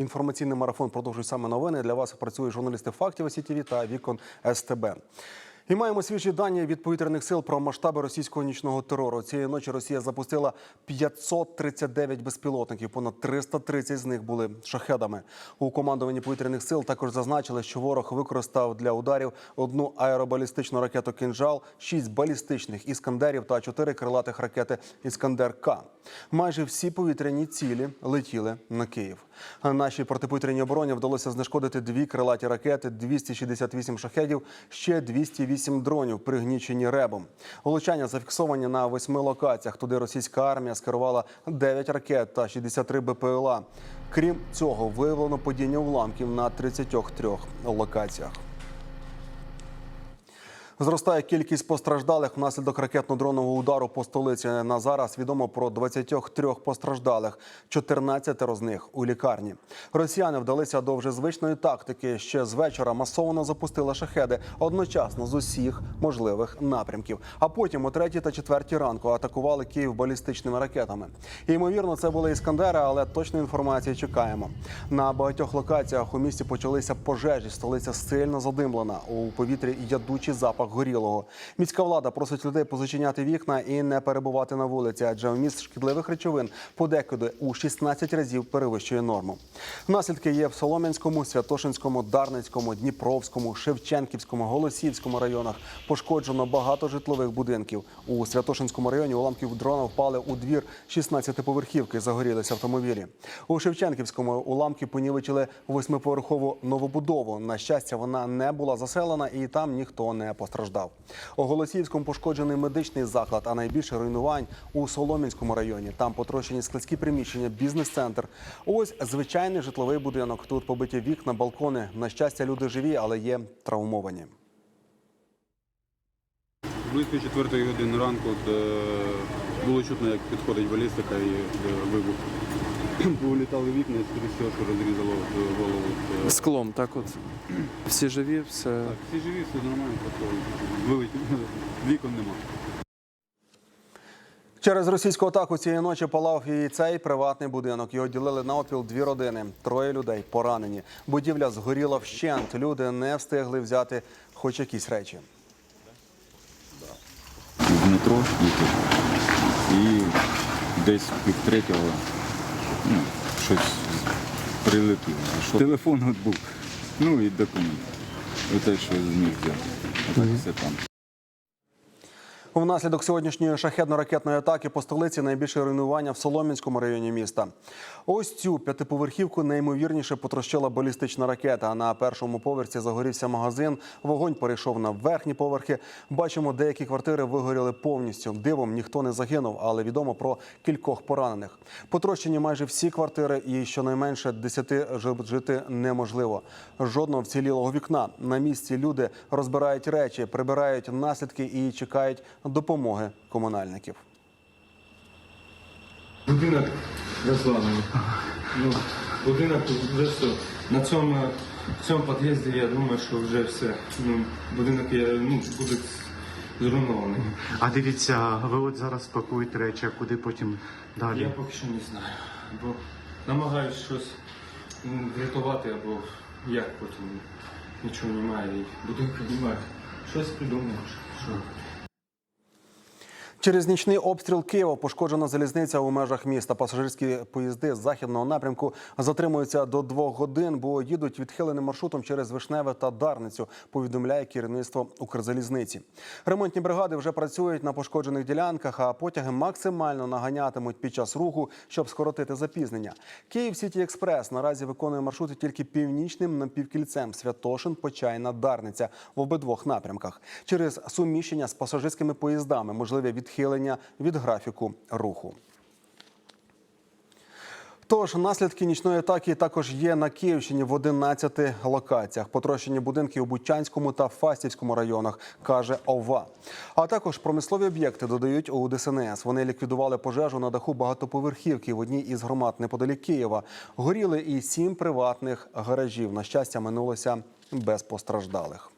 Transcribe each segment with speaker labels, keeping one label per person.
Speaker 1: Інформаційний марафон продовжує саме новини. Для вас працюють журналісти фактів СІТІВІ та вікон СТБ. І маємо свіжі дані від повітряних сил про масштаби російського нічного терору. Цієї ночі Росія запустила 539 безпілотників. Понад 330 з них були шахедами. У командуванні повітряних сил також зазначили, що ворог використав для ударів одну аеробалістичну ракету «Кинжал», шість балістичних іскандерів та чотири крилатих ракети Іскандер К. Майже всі повітряні цілі летіли на Київ. Нашій протиповітряній обороні вдалося знешкодити дві крилаті ракети, 268 шахедів, ще 208 дронів, пригнічені ребом. Влучання зафіксовані на восьми локаціях. Туди російська армія скерувала 9 ракет та 63 БПЛА. Крім цього, виявлено падіння уламків на 33 локаціях. Зростає кількість постраждалих внаслідок ракетно-дронового удару по столиці. На зараз відомо про 23 постраждалих, 14 з них у лікарні. Росіяни вдалися до вже звичної тактики. Ще з вечора масово запустили шахеди одночасно з усіх можливих напрямків. А потім о 3 та 4 ранку атакували Київ балістичними ракетами. І, ймовірно, це були іскандери, але точної інформації чекаємо. На багатьох локаціях у місті почалися пожежі. Столиця сильно задимлена. У повітрі ядучий запах горілого. Міська влада просить людей позачиняти вікна і не перебувати на вулиці, адже вміст шкідливих речовин подекуди у 16 разів перевищує норму. Наслідки є в Солом'янському, Святошинському, Дарницькому, Дніпровському, Шевченківському, Голосіївському районах. Пошкоджено багато житлових будинків. У Святошинському районі уламків дрона впали у двір 16-поверхівки. Загорілися автомобілі. У Шевченківському уламки понівечили восьмиповерхову новобудову. На щастя, вона не була заселена і там ніхто не постраждав. У Голосіївському пошкоджений медичний заклад, а найбільше руйнувань у Солом'янському районі. Там потрощені складські приміщення, бізнес-центр. Ось звичайний житловий будинок. Тут побиті вікна, балкони. На щастя, люди живі, але є травмовані.
Speaker 2: Близько четвертої години ранку е, було чутно, як підходить балістика і е, вибух. Повилітали вікна, що розрізало е, голову. Е,
Speaker 3: Склом, так от. Всі живі, все.
Speaker 2: Так, всі живі, все нормально, просто вилетів. Вікон нема.
Speaker 1: Через російську атаку цієї ночі палав і цей приватний будинок. Його ділили на опіл дві родини. Троє людей поранені. Будівля згоріла вщент. Люди не встигли взяти хоч якісь речі.
Speaker 4: в метро. І десь пів третього ну, щось прилетіло. Що? Телефон от був. Ну і документ. Оте, що зміг взяти. Отак все там.
Speaker 1: Внаслідок сьогоднішньої шахедно-ракетної атаки по столиці найбільше руйнування в Солом'янському районі міста. Ось цю п'ятиповерхівку найімовірніше потрощила балістична ракета. На першому поверсі загорівся магазин. Вогонь перейшов на верхні поверхи. Бачимо, деякі квартири вигоріли повністю. Дивом ніхто не загинув, але відомо про кількох поранених. Потрощені майже всі квартири, і щонайменше 10 жи- жити неможливо. Жодного вцілілого вікна. На місці люди розбирають речі, прибирають наслідки і чекають допомоги комунальників.
Speaker 5: Будинок розламаний. Ну, будинок вже все. На цьому, в цьому під'їзді я думаю, що вже все. Ну, будинок я, ну, буде зруйнований.
Speaker 6: А дивіться, ви от зараз пакуєте речі, а куди потім далі?
Speaker 5: Я поки що не знаю. Бо намагаюсь щось врятувати, або як потім нічого немає, і будинку немає. Щось придумаєш. Що?
Speaker 1: Через нічний обстріл Києва пошкоджена залізниця у межах міста. Пасажирські поїзди з західного напрямку затримуються до двох годин, бо їдуть відхиленим маршрутом через Вишневе та Дарницю. Повідомляє керівництво Укрзалізниці. Ремонтні бригади вже працюють на пошкоджених ділянках, а потяги максимально наганятимуть під час руху, щоб скоротити запізнення. Київ Сіті Експрес наразі виконує маршрути тільки північним напівкільцем Святошин, Почайна, Дарниця в обидвох напрямках. Через суміщення з пасажирськими поїздами можливе відхилення від графіку руху. Тож наслідки нічної атаки також є на Київщині в 11 локаціях. Потрощені будинки у Бучанському та Фастівському районах, каже ОВА. А також промислові об'єкти додають у ДСНС. Вони ліквідували пожежу на даху багатоповерхівки в одній із громад неподалік Києва. Горіли і сім приватних гаражів. На щастя, минулося без постраждалих.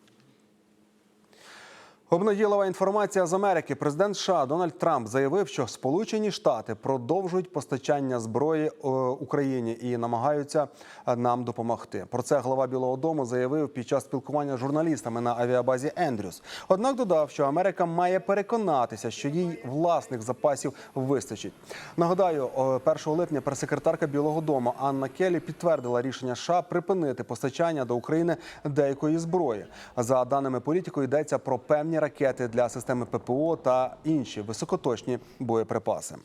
Speaker 1: Обнадійлива інформація з Америки. Президент США Дональд Трамп заявив, що Сполучені Штати продовжують постачання зброї е, Україні і намагаються е, нам допомогти. Про це глава Білого Дому заявив під час спілкування з журналістами на авіабазі Ендрюс. Однак додав, що Америка має переконатися, що їй власних запасів вистачить. Нагадаю, е, 1 липня прес-секретарка Білого Дому Анна Келі підтвердила рішення США припинити постачання до України деякої зброї. За даними політику, йдеться про певні ракети для системи ППО та інші високоточні боєприпаси.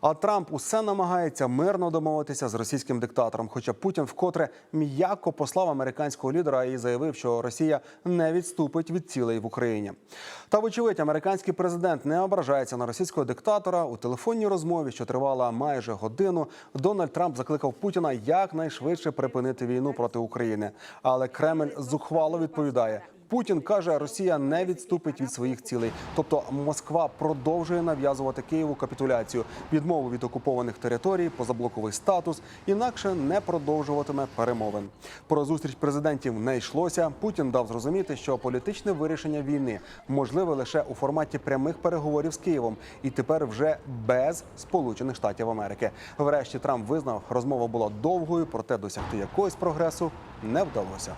Speaker 1: А Трамп усе намагається мирно домовитися з російським диктатором. Хоча Путін вкотре м'яко послав американського лідера і заявив, що Росія не відступить від цілей в Україні. Та вочевидь, американський президент не ображається на російського диктатора. У телефонній розмові, що тривала майже годину, Дональд Трамп закликав Путіна якнайшвидше припинити війну проти України. Але Кремль зухвало відповідає. Путін каже, Росія не відступить від своїх цілей. Тобто Москва продовжує нав'язувати Києву капітуляцію, відмову від окупованих територій, позаблоковий статус, інакше не продовжуватиме перемовин. Про зустріч президентів не йшлося. Путін дав зрозуміти, що політичне вирішення війни можливе лише у форматі прямих переговорів з Києвом, і тепер вже без Сполучених Штатів Америки. Врешті Трамп визнав, розмова була довгою, проте досягти якогось прогресу не вдалося.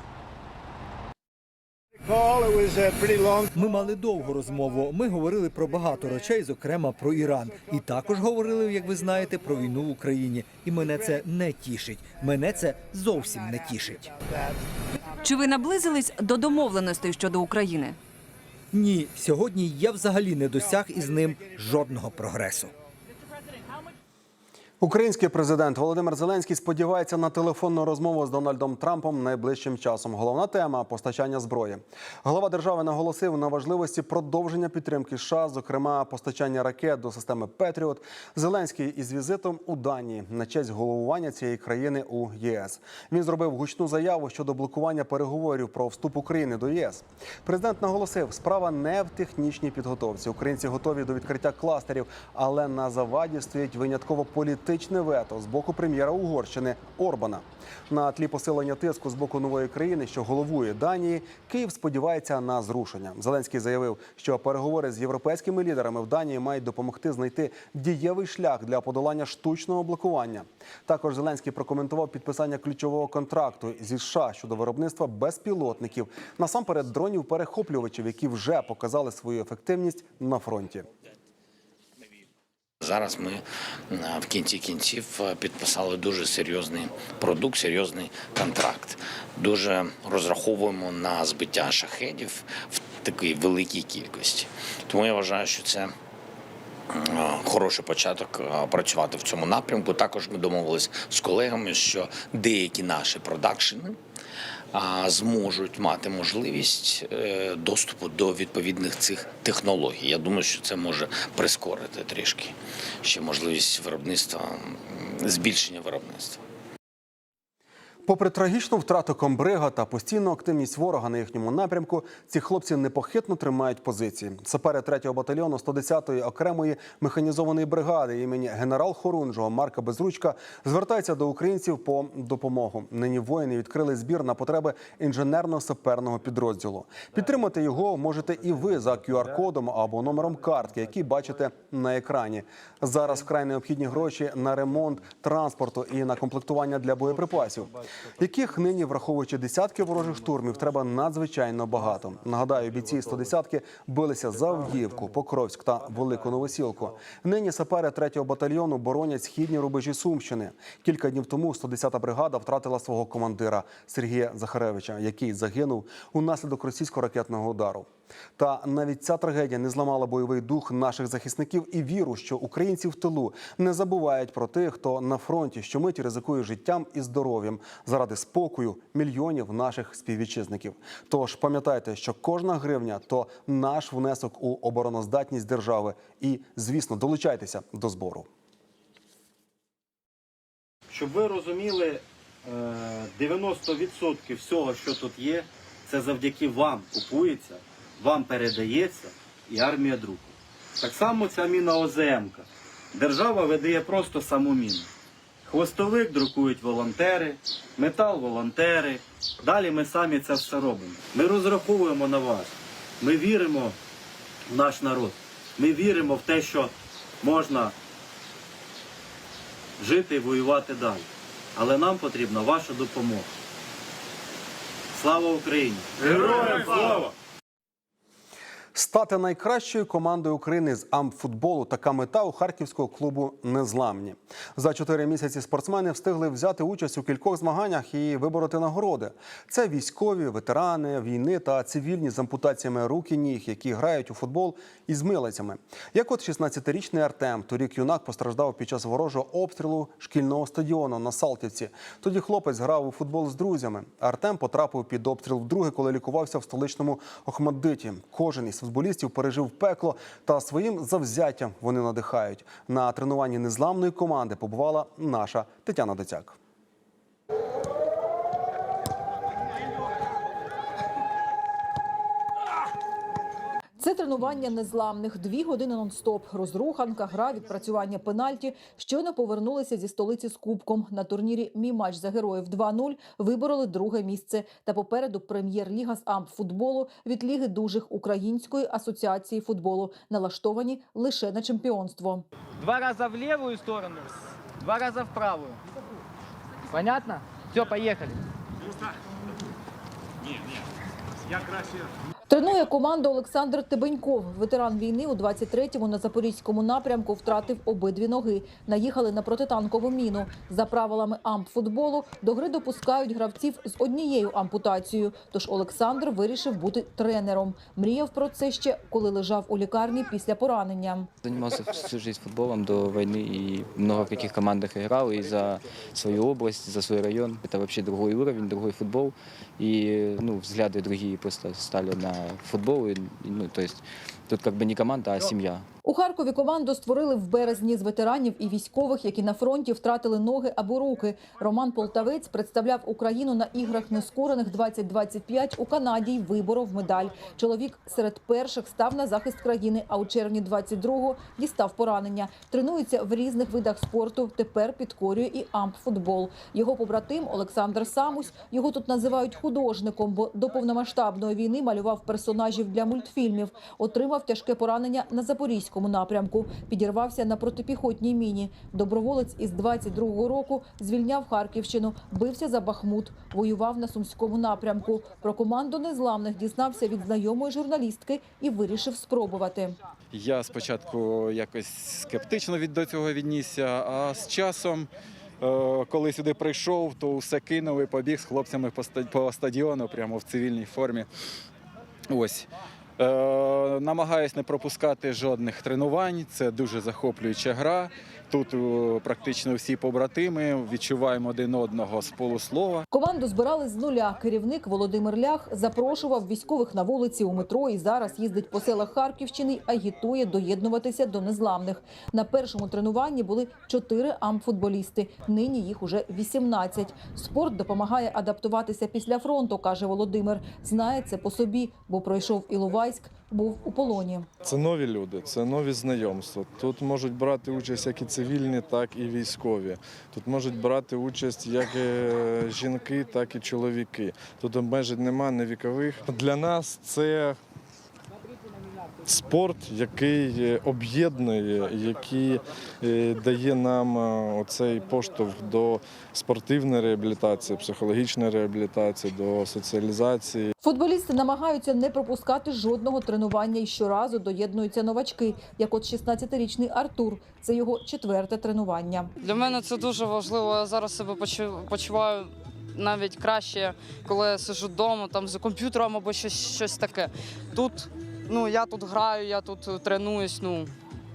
Speaker 7: Ми мали довгу розмову. Ми говорили про багато речей, зокрема про Іран, і також говорили, як ви знаєте, про війну в Україні. І мене це не тішить. Мене це зовсім не тішить.
Speaker 8: Чи ви наблизились до домовленостей щодо України?
Speaker 7: Ні, сьогодні я взагалі не досяг із ним жодного прогресу.
Speaker 1: Український президент Володимир Зеленський сподівається на телефонну розмову з Дональдом Трампом найближчим часом. Головна тема постачання зброї. Голова держави наголосив на важливості продовження підтримки США, зокрема постачання ракет до системи Петріот. Зеленський із візитом у Данії на честь головування цієї країни у ЄС. Він зробив гучну заяву щодо блокування переговорів про вступ України до ЄС. Президент наголосив, справа не в технічній підготовці. Українці готові до відкриття кластерів, але на заваді стоїть винятково політичне вето з боку прем'єра Угорщини Орбана. На тлі посилення тиску з боку нової країни, що головує Данії, Київ сподівається на зрушення. Зеленський заявив, що переговори з європейськими лідерами в Данії мають допомогти знайти дієвий шлях для подолання штучного блокування. Також Зеленський прокоментував підписання ключового контракту зі США щодо виробництва безпілотників, насамперед дронів перехоплювачів, які вже показали свою ефективність на фронті.
Speaker 9: Зараз ми е, в кінці кінців е, підписали дуже серйозний продукт, серйозний контракт. Дуже розраховуємо на збиття шахедів в такій великій кількості. Тому я вважаю, що це. е, Хороший початок працювати в цьому напрямку. Також ми домовились з колегами, що деякі наші продакшени зможуть мати можливість е, доступу до відповідних цих технологій. Я думаю, що це може прискорити трішки ще можливість виробництва, збільшення виробництва.
Speaker 1: Попри трагічну втрату комбрига та постійну активність ворога на їхньому напрямку, ці хлопці непохитно тримають позиції. Сапери 3-го батальйону 110-ї окремої механізованої бригади імені генерал Хорунжого Марка Безручка звертаються до українців по допомогу. Нині воїни відкрили збір на потреби інженерно-саперного підрозділу. Підтримати його можете і ви за QR-кодом або номером картки, який бачите на екрані. Зараз вкрай необхідні гроші на ремонт транспорту і на комплектування для боєприпасів яких нині, враховуючи десятки ворожих штурмів, треба надзвичайно багато. Нагадаю, бійці 110-ки билися за Авдіївку, Покровськ та Велику Новосілку. Нині сапери 3-го батальйону боронять східні рубежі Сумщини. Кілька днів тому 110-та бригада втратила свого командира Сергія Захаревича, який загинув унаслідок російського ракетного удару. Та навіть ця трагедія не зламала бойовий дух наших захисників і віру, що українці в тилу не забувають про тих, хто на фронті щомиті ризикує життям і здоров'ям заради спокою мільйонів наших співвітчизників. Тож пам'ятайте, що кожна гривня то наш внесок у обороноздатність держави. І, звісно, долучайтеся до збору.
Speaker 10: Щоб ви розуміли, е, 90% всього, що тут є, це завдяки вам купується, вам передається і армія друку. Так само ця міна ОЗМ. Держава видає просто саму міну. Хвостовик друкують волонтери, метал волонтери. Далі ми самі це все робимо. Ми розраховуємо на вас. Ми віримо в наш народ. Ми віримо в те, що можна жити і воювати далі. Але нам потрібна ваша допомога. Слава Україні! Героям слава!
Speaker 1: Стати найкращою командою України з амфутболу така мета у харківського клубу Незламні. За чотири місяці спортсмени встигли взяти участь у кількох змаганнях і вибороти нагороди. Це військові, ветерани війни та цивільні з ампутаціями рук і ніг, які грають у футбол із милицями. Як от 16-річний Артем, торік юнак постраждав під час ворожого обстрілу шкільного стадіону на Салтівці. Тоді хлопець грав у футбол з друзями. Артем потрапив під обстріл вдруге, коли лікувався в столичному Охмаддиті. Кожен із футболістів пережив пекло та своїм завзяттям вони надихають. На тренуванні незламної команди побувала наша Тетяна Доцяк.
Speaker 11: Це тренування незламних. Дві години нон-стоп. Розруханка, гра, відпрацювання пенальті. Щойно повернулися зі столиці з кубком. На турнірі Мій матч за героїв 2-0 вибороли друге місце. Та попереду прем'єр-ліга з ампфутболу від Ліги дужих Української асоціації футболу, налаштовані лише на чемпіонство.
Speaker 12: Два раза в левую сторону, два раза в правую. Понятно? Все, поехали.
Speaker 11: Тренує команду Олександр Тебеньков. Ветеран війни у 23-му на запорізькому напрямку втратив обидві ноги. Наїхали на протитанкову міну. За правилами ампфутболу до гри допускають гравців з однією ампутацією. Тож Олександр вирішив бути тренером. Мріяв про це ще, коли лежав у лікарні після поранення.
Speaker 13: Занимался всю жизнь футболом до войны и много в каких командах играл и за свою область, за свой район. Это вообще другой уровень, другой футбол. И ну, взгляды другие просто стали на футбол. И, ну, то есть тут как бы не команда, а семья.
Speaker 11: У Харкові команду створили в березні з ветеранів і військових, які на фронті втратили ноги або руки. Роман Полтавець представляв Україну на іграх нескорених 2025 у Канаді й виборов медаль. Чоловік серед перших став на захист країни, а у червні 22-го дістав поранення. Тренується в різних видах спорту. Тепер підкорює і ампфутбол. Його побратим Олександр Самусь його тут називають художником, бо до повномасштабної війни малював персонажів для мультфільмів. Отримав тяжке поранення на Запорізькому напрямку. Підірвався на протипіхотній міні. Доброволець із 22-го року звільняв Харківщину, бився за Бахмут, воював на Сумському напрямку. Про команду незламних дізнався від знайомої журналістки і вирішив спробувати.
Speaker 14: Я спочатку якось скептично від до цього віднісся, а з часом, е, коли сюди прийшов, то все кинув і побіг з хлопцями по стадіону, прямо в цивільній формі. Ось. Е, намагаюсь не пропускати жодних тренувань. Це дуже захоплююча гра. Тут е, практично всі побратими відчуваємо один одного з полуслова.
Speaker 11: Команду збирали з нуля. Керівник Володимир Лях запрошував військових на вулиці у метро і зараз їздить по селах Харківщини і агітує доєднуватися до незламних. На першому тренуванні були чотири амфутболісти. Нині їх уже 18. Спорт допомагає адаптуватися після фронту, каже Володимир. Знає це по собі, бо пройшов Іловайськ, був у полоні.
Speaker 15: Це нові люди, це нові знайомства. Тут можуть брати участь як і цивільні, так і військові. Тут можуть брати участь як е, жінки, так і чоловіки. Тут обмежень немає, не вікових. Для нас це спорт, який е, об'єднує, який е, дає нам е, оцей поштовх до спортивної реабілітації, психологічної реабілітації, до соціалізації.
Speaker 11: Футболісти намагаються не пропускати жодного тренування і щоразу доєднуються новачки, як от 16-річний Артур. Це його четверте тренування.
Speaker 16: Для мене це дуже важливо. Я зараз себе почу- почуваю навіть краще, коли я сижу вдома, там за комп'ютером або щось, щось таке. Тут ну я тут граю, я тут тренуюсь. Ну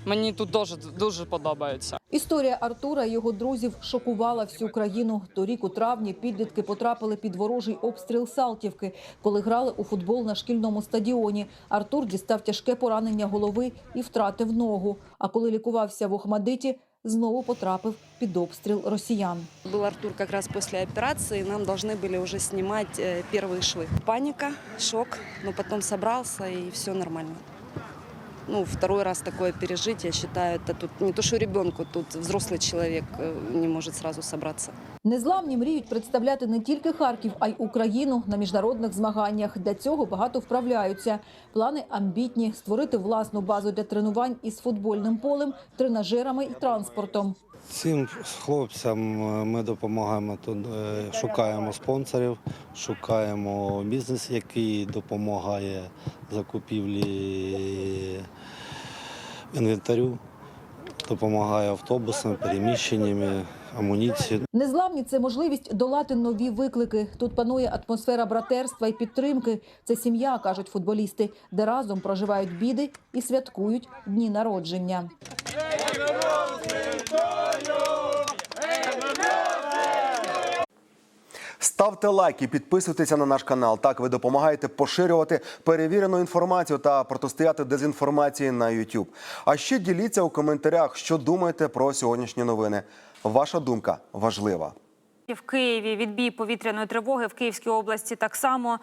Speaker 16: мені тут дуже дуже подобається.
Speaker 11: Історія Артура і його друзів шокувала всю країну. Торік у травні підлітки потрапили під ворожий обстріл Салтівки, коли грали у футбол на шкільному стадіоні. Артур дістав тяжке поранення голови і втратив ногу. А коли лікувався в Охмадиті, знову потрапив під обстріл росіян.
Speaker 17: Был Артур как раз после операции, нам должны были уже снимать э, первые швы. Паника, шок, но потом собрался и все нормально. Ну, второй раз такое пережить, я считаю, это тут не то, что ребенку, тут взрослый человек э, не может сразу собраться.
Speaker 11: Незламні мріють представляти не тільки Харків, а й Україну на міжнародних змаганнях. Для цього багато вправляються. Плани амбітні створити власну базу для тренувань із футбольним полем, тренажерами і транспортом.
Speaker 18: Цим хлопцям е, ми допомагаємо тут, е, шукаємо спонсорів, шукаємо бізнес, який допомагає закупівлі інвентарю, допомагає автобусам, переміщеннями, амуніцією.
Speaker 11: Незламні це можливість долати нові виклики. Тут панує атмосфера братерства і підтримки. Це сім'я, кажуть футболісти, де разом проживають біди і святкують дні народження.
Speaker 1: Ставте лайки, підписуйтеся на наш канал. Так ви допомагаєте поширювати перевірену інформацію та протистояти дезінформації на YouTube. А ще діліться у коментарях, що думаєте про сьогоднішні новини. Ваша думка важлива.
Speaker 19: В Києві відбій повітряної тривоги в Київській області так само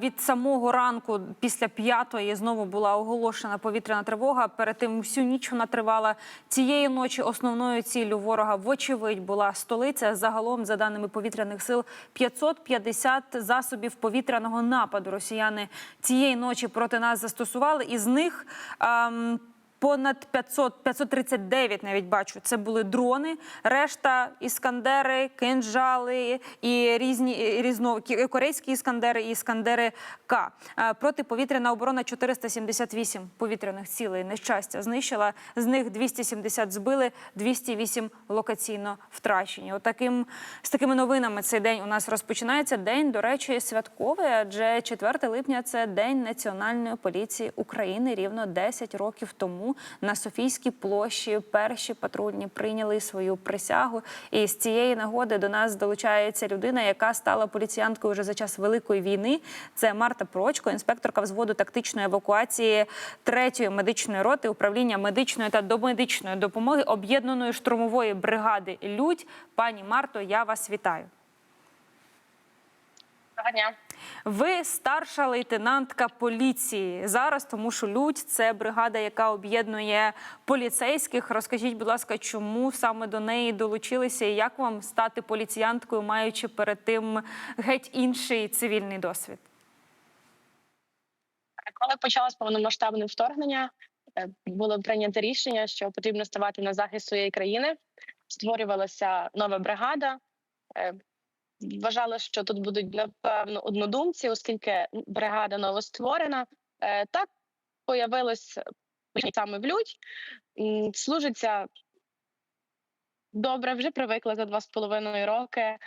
Speaker 19: від самого ранку після п'ятої знову була оголошена повітряна тривога. Перед тим всю ніч вона тривала цієї ночі. Основною ціллю ворога вочевидь була столиця. Загалом, за даними повітряних сил, 550 засобів повітряного нападу росіяни цієї ночі проти нас застосували. Із них ам, Понад 500, 539 навіть бачу. Це були дрони. Решта іскандери, кинжали і різні різно корейські іскандери і іскандери К. Е, Протиповітряна оборона 478 повітряних цілей нещастя знищила. З них 270 збили, 208 локаційно втрачені. Отаким з такими новинами цей день у нас розпочинається. День, до речі, святковий, адже 4 липня це день національної поліції України. Рівно 10 років тому на Софійській площі перші патрульні прийняли свою присягу. І з цієї нагоди до нас долучається людина, яка стала поліціянткою вже за час великої війни. Це Марта Прочко, інспекторка взводу тактичної евакуації 3-ї медичної роти управління медичної та домедичної допомоги об'єднаної штурмової бригади Людь. Пані Марто, я вас вітаю.
Speaker 20: дня.
Speaker 19: Ви старша лейтенантка поліції зараз, тому що Людь це бригада, яка об'єднує поліцейських. Розкажіть, будь ласка, чому саме до неї долучилися і як вам стати поліціянткою, маючи перед тим геть інший цивільний досвід?
Speaker 20: Коли почалось повномасштабне вторгнення, е, було прийнято рішення, що потрібно ставати на захист своєї країни. Створювалася нова бригада. Е, Вважали, що тут будуть напевно однодумці, оскільки бригада новостворена. Е, Так появилось саме в Людь. Служиться добре, вже привикла за два з половиною роки.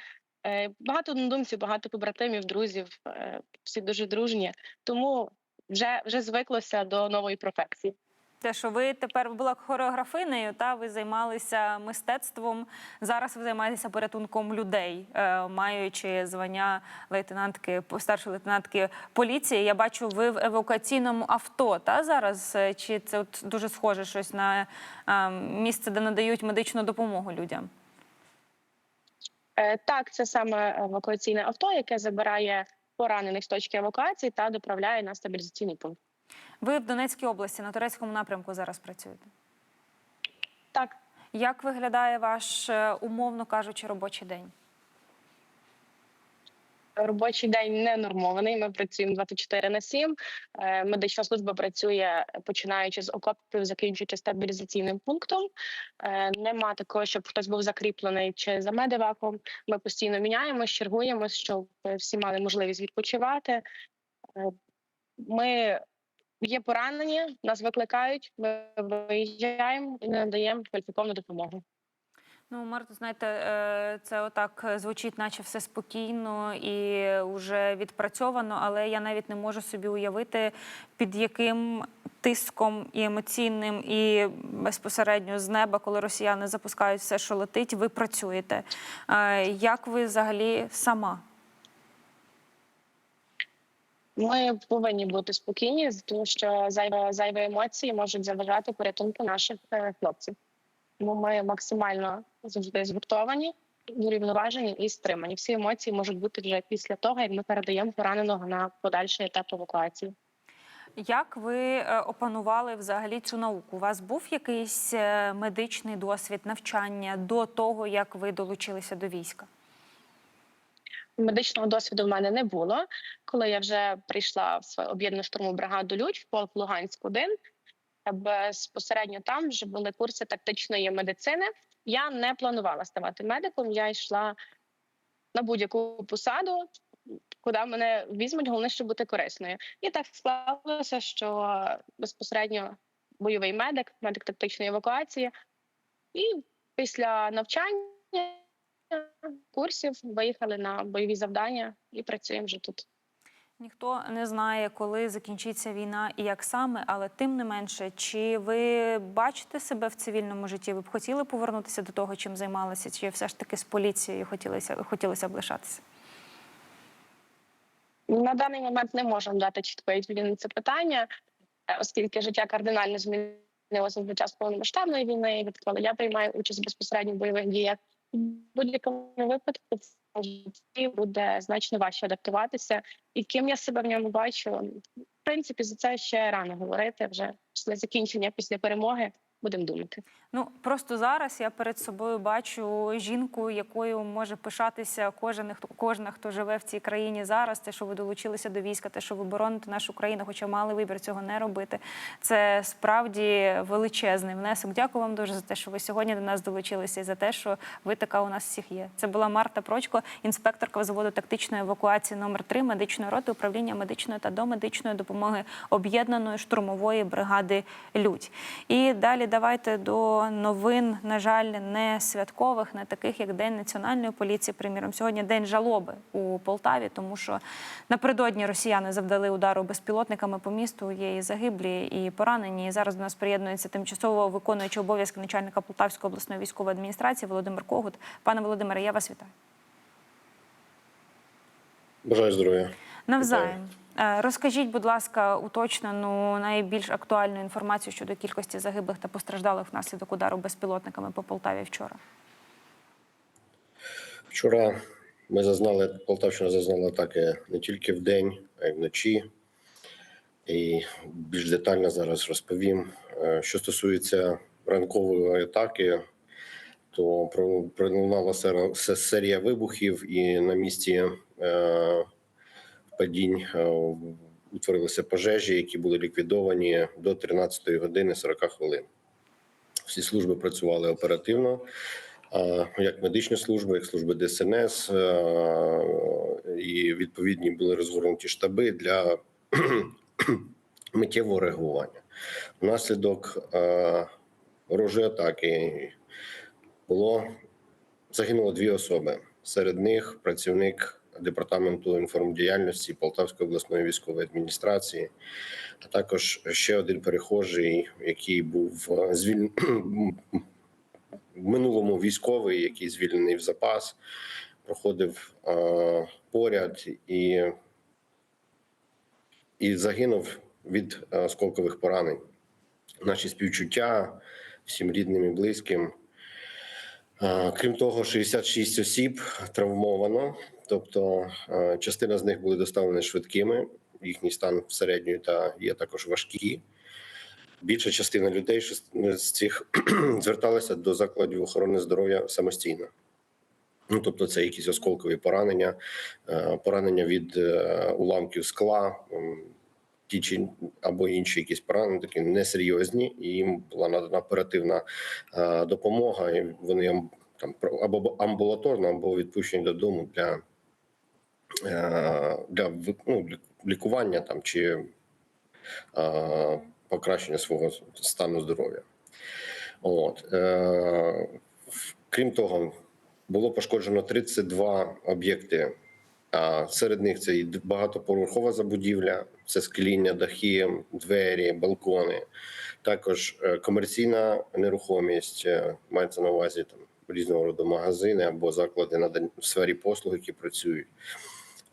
Speaker 20: Е, Багато однодумців, багато побратимів, друзів, е, всі дуже дружні. Тому вже, вже звиклося до нової професії.
Speaker 19: Те, що ви тепер була хореографинею, та ви займалися мистецтвом. Зараз ви займаєтеся порятунком людей, е, маючи звання лейтенантки, старшої лейтенантки поліції. Я бачу, ви в евакуаційному авто. Та зараз Е, чи це от дуже схоже щось на е, місце, де надають медичну допомогу людям?
Speaker 20: Так, це саме евакуаційне авто, яке забирає поранених з точки евакуації та доправляє на стабілізаційний пункт.
Speaker 19: Ви в Донецькій області на турецькому напрямку зараз працюєте.
Speaker 20: Так.
Speaker 19: Як виглядає ваш, е, умовно кажучи, робочий день?
Speaker 20: Робочий день не нормований. Ми працюємо 24 на 7. Е, Медична служба працює починаючи з окопів, закінчуючи стабілізаційним пунктом. Е, Нема такого, щоб хтось був закріплений чи за медиваком. Ми постійно міняємось, чергуємось, щоб всі мали можливість відпочивати. Ми є поранені, нас викликають. Ми виїжджаємо і надаємо кваліфіковану допомогу.
Speaker 19: Ну, Марто, знаєте, е, це отак звучить, наче все спокійно і вже відпрацьовано, але я навіть не можу собі уявити, під яким тиском і емоційним, і безпосередньо з неба, коли росіяни запускають все, що летить, ви працюєте. Е, Як ви взагалі сама?
Speaker 20: Ми повинні бути спокійні, тому що зайві, зайві емоції можуть заважати порятунку наших е, хлопців. Тому ми максимально завжди згуртовані, урівноважені і стримані. Всі емоції можуть бути вже після того, як ми передаємо пораненого на подальший етап евакуації.
Speaker 19: Як ви е, опанували взагалі цю науку? У вас був якийсь е, медичний досвід навчання до того, як ви долучилися до війська?
Speaker 20: Медичного досвіду в мене не було. Коли я вже прийшла в свою об'єднану штурмову бригаду Людь в полк Луганськ 1 безпосередньо там вже були курси тактичної медицини. Я не планувала ставати медиком. Я йшла на будь-яку посаду, куди мене візьмуть, головне, щоб бути корисною. І так склалося, що безпосередньо бойовий медик, медик тактичної евакуації. І після навчання курсів виїхали на бойові завдання і працюємо вже тут.
Speaker 19: Ніхто не знає, коли закінчиться війна і як саме, але тим не менше, чи ви бачите себе в цивільному житті? Ви б хотіли повернутися до того, чим займалися, чи все ж таки з поліцією хотілося, хотілося б лишатися?
Speaker 20: На даний момент не можемо дати чіткої відповіді на це питання, е, оскільки життя кардинально змінилося під час повномасштабної війни. Відколи я приймаю участь безпосередньо в бойових діях, будь-якому випадку в житті буде значно важче адаптуватися. І ким я себе в ньому бачу, в принципі, за це ще рано говорити. Вже після закінчення, після перемоги будемо думати.
Speaker 19: Ну просто зараз я перед собою бачу жінку, якою може пишатися кожен хто кожна, хто живе в цій країні зараз. Те, що ви долучилися до війська, те, що ви бороните нашу країну, хоча мали вибір цього не робити. Це справді величезний внесок. Дякую вам дуже за те, що ви сьогодні до нас долучилися, і за те, що ви така у нас всіх є. Це була Марта Прочко, інспекторка заводу тактичної евакуації номер 3 медичної роти управління медичної та домедичної допомоги об'єднаної штурмової бригади Людь. І далі давайте до новин, на жаль, не святкових, не таких як День національної поліції. Приміром, сьогодні день жалоби у Полтаві, тому що напередодні росіяни завдали удару безпілотниками по місту. Є і загиблі, і поранені. І зараз до нас приєднується тимчасово виконуючий обов'язки начальника Полтавської обласної військової адміністрації Володимир Когут. Пане Володимире, я вас вітаю.
Speaker 21: Бажаю здоров'я.
Speaker 19: Навзаєм. Е, Розкажіть, будь ласка, уточнену найбільш актуальну інформацію щодо кількості загиблих та постраждалих внаслідок удару безпілотниками по Полтаві вчора.
Speaker 21: Вчора ми зазнали, Полтавщина зазнала атаки не тільки вдень, а й вночі. І більш детально зараз розповім. Е, Що стосується ранкової атаки, то про- пролунала серія вибухів, і на місці е, падінь е, утворилися пожежі, які були ліквідовані до 13 години 40 хвилин. Всі служби працювали оперативно, як медичні служби, як служби ДСНС, е, і відповідні були розгорнуті штаби для миттєвого реагування. Внаслідок е, ворожої атаки було загинуло дві особи. Серед них працівник департаменту інформдіяльності Полтавської обласної військової адміністрації, а також ще один перехожий, який був е, звіль... в минулому військовий, який звільнений в запас, проходив е, поряд і, і загинув від осколкових поранень. Наші співчуття всім рідним і близьким. Е, Крім того, 66 осіб травмовано, тобто е, частина з них були доставлені швидкими. Їхній стан середньої та є також важкі. Більша частина людей з- цих зверталися до закладів охорони здоров'я самостійно. Ну, тобто, це якісь осколкові поранення, е, поранення від е, уламків скла, ті чи або інші якісь поранення, такі несерйозні, і їм була надана оперативна допомога. І вони там або амбулаторно, або відпущені додому для, для ви- ну, лі- лікування там чи е, покращення свого стану здоров'я. От. Е, крім того, було пошкоджено 32 об'єкти. Серед них це і багатоповерхова забудівля, це скління, дахи, двері, балкони, також е, комерційна нерухомість, е, мається на увазі там різного роду магазини або заклади надань- в сфері послуг, які працюють.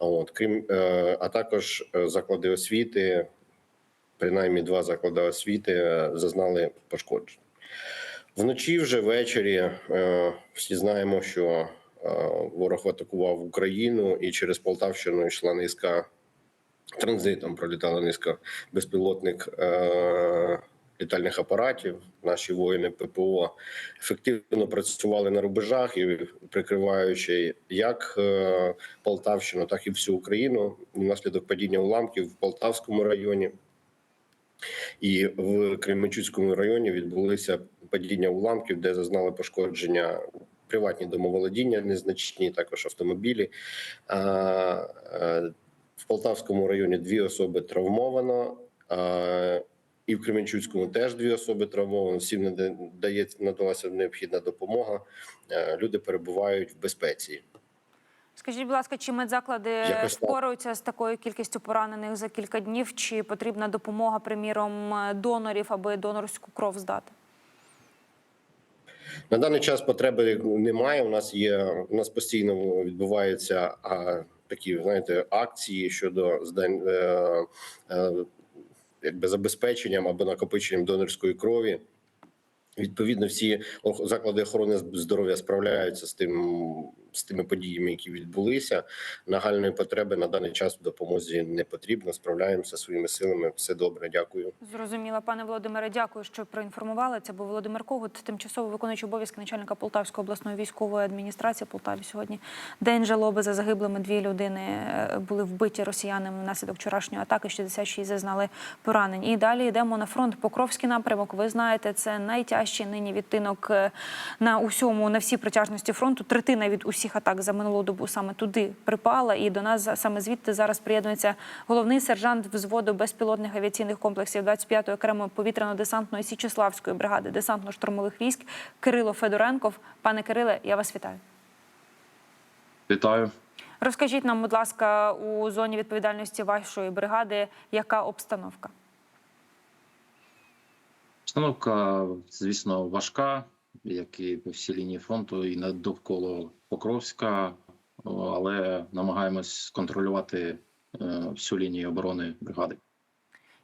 Speaker 21: От крім е, а також е, заклади освіти, принаймні два заклади освіти е, зазнали пошкоджень. Вночі вже ввечері всі знаємо, що ворог атакував Україну, і через Полтавщину йшла низка транзитом. Пролітала низка безпілотних літальних апаратів. Наші воїни ППО ефективно працювали на рубежах і прикриваючи як е, Полтавщину, так і всю Україну внаслідок падіння уламків в Полтавському районі. І в Кременчуцькому районі відбулися падіння уламків, де зазнали пошкодження приватні домоволодіння, незначні, також автомобілі. Е, В Полтавському районі дві особи травмовано. І в Кременчуцькому теж дві особи травмовано. Всім нада- дається надалася необхідна допомога. Е, Люди перебувають в безпеці.
Speaker 19: Скажіть, будь ласка, чи медзаклади
Speaker 21: Якось так.
Speaker 19: з такою кількістю поранених за кілька днів? Чи потрібна допомога, приміром, донорів, аби донорську кров здати?
Speaker 21: На даний час потреби немає. У нас є у нас постійно відбуваються а, такі, знаєте, акції щодо здань е, е, якби забезпеченням або накопиченням донорської крові. Відповідно, всі заклади охорони здоров'я справляються з тим з тими подіями, які відбулися. Нагальної потреби на даний час допомозі не потрібно. Справляємося своїми силами. Все добре, дякую.
Speaker 19: Зрозуміла, пане Володимире, дякую, що проінформували. Це був Володимир Когут, тимчасово виконуючий обов'язки начальника Полтавської обласної військової адміністрації Полтаві. Сьогодні день жалоби за загиблими. Дві людини е, були вбиті росіянами внаслідок вчорашньої атаки. 66 зазнали поранень. І далі йдемо на фронт. Покровський напрямок. Ви знаєте, це найтяжчий нині відтинок е, на усьому, на всій протяжності фронту. Третина від усіх атак за минулу добу саме туди припала. І до нас саме звідти зараз приєднується головний сержант взводу безпілотних авіаційних комплексів 25-ї окремої повітряно-десантної Січеславської бригади десантно-штурмових військ Кирило Федоренков. Пане Кириле, я вас вітаю.
Speaker 22: Вітаю.
Speaker 19: Розкажіть нам, будь ласка, у зоні відповідальності вашої бригади, яка обстановка?
Speaker 22: Обстановка, звісно, важка, як і по всій лінії фронту, і над- довкола Покровська, але намагаємось контролювати е, всю лінію оборони бригади.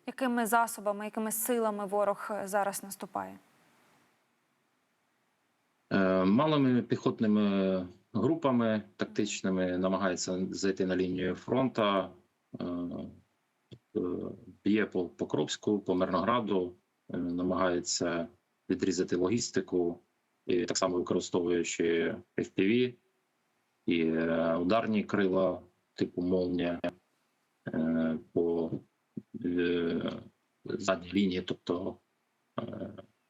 Speaker 19: Якими засобами, якими силами ворог е, зараз наступає?
Speaker 22: Е, Малими піхотними групами тактичними намагається зайти на лінію фронту, б'є по Покровську, по Мирнограду, намагається відрізати логістику, і так само використовуючи FPV і е, ударні крила типу молнія е, по е, задній лінії, тобто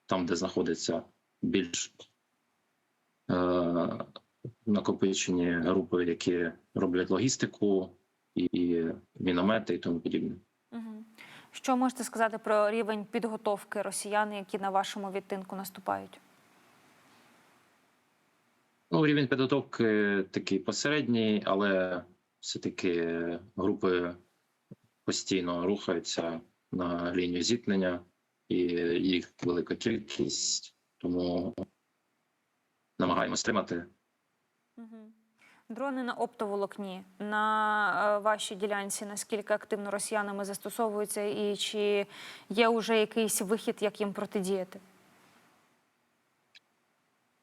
Speaker 22: там, де знаходиться більш накопичені групи, які роблять логістику і міномети і тому подібне.
Speaker 19: Що можете сказати про рівень підготовки росіян, які на вашому відтинку наступають?
Speaker 22: Ну, рівень підготовки такий посередній, але все-таки групи постійно рухаються на лінію зіткнення, і їх велика кількість, тому намагаємось тримати.
Speaker 19: Угу. Дрони на оптоволокні на е, вашій ділянці. Наскільки активно росіянами застосовуються, і чи є вже якийсь вихід, як їм протидіяти?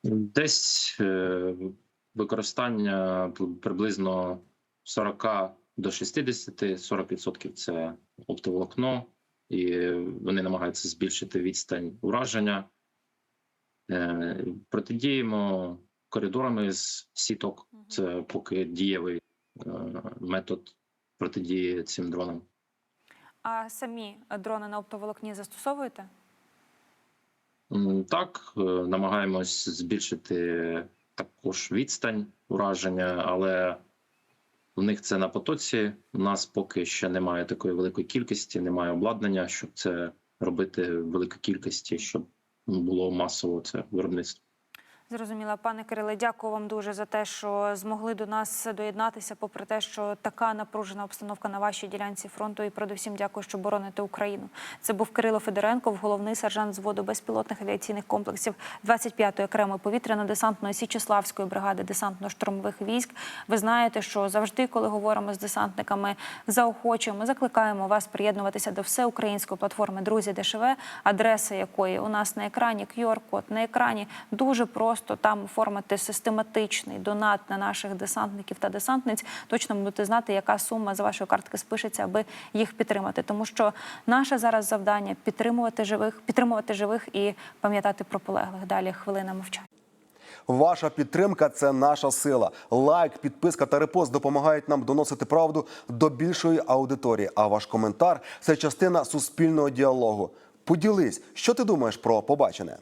Speaker 22: Десь е, використання приблизно 40 до 60, 40% це оптоволокно, і вони намагаються збільшити відстань ураження. Е, Протидіємо коридорами з сіток. Це поки дієвий е, метод протидії цим дронам.
Speaker 19: А самі дрони на оптоволокні застосовуєте?
Speaker 22: Так, е, намагаємось збільшити також відстань ураження, але в них це на потоці. У нас поки ще немає такої великої кількості, немає обладнання, щоб це робити в великій кількості, щоб було масово це виробництво.
Speaker 19: Зрозуміла, пане Кириле, дякую вам дуже за те, що змогли до нас доєднатися, попри те, що така напружена обстановка на вашій ділянці фронту. І передусім дякую, що бороните Україну. Це був Кирило Федоренков, головний сержант зводу безпілотних авіаційних комплексів 25-ї окремої повітряно-десантної Січеславської бригади десантно-штурмових військ. Ви знаєте, що завжди, коли говоримо з десантниками, заохочуємо, закликаємо вас приєднуватися до всеукраїнської платформи Друзі ДШВ, адреса якої у нас на екрані QR-код на екрані дуже просто. Просто там оформити систематичний донат на наших десантників та десантниць, точно будете знати, яка сума з вашої картки спишеться, аби їх підтримати. Тому що наше зараз завдання підтримувати живих, підтримувати живих і пам'ятати про полеглих. Далі хвилина мовчання.
Speaker 1: Ваша підтримка це наша сила. Лайк, підписка та репост допомагають нам доносити правду до більшої аудиторії. А ваш коментар це частина суспільного діалогу. Поділись, що ти думаєш про побачене.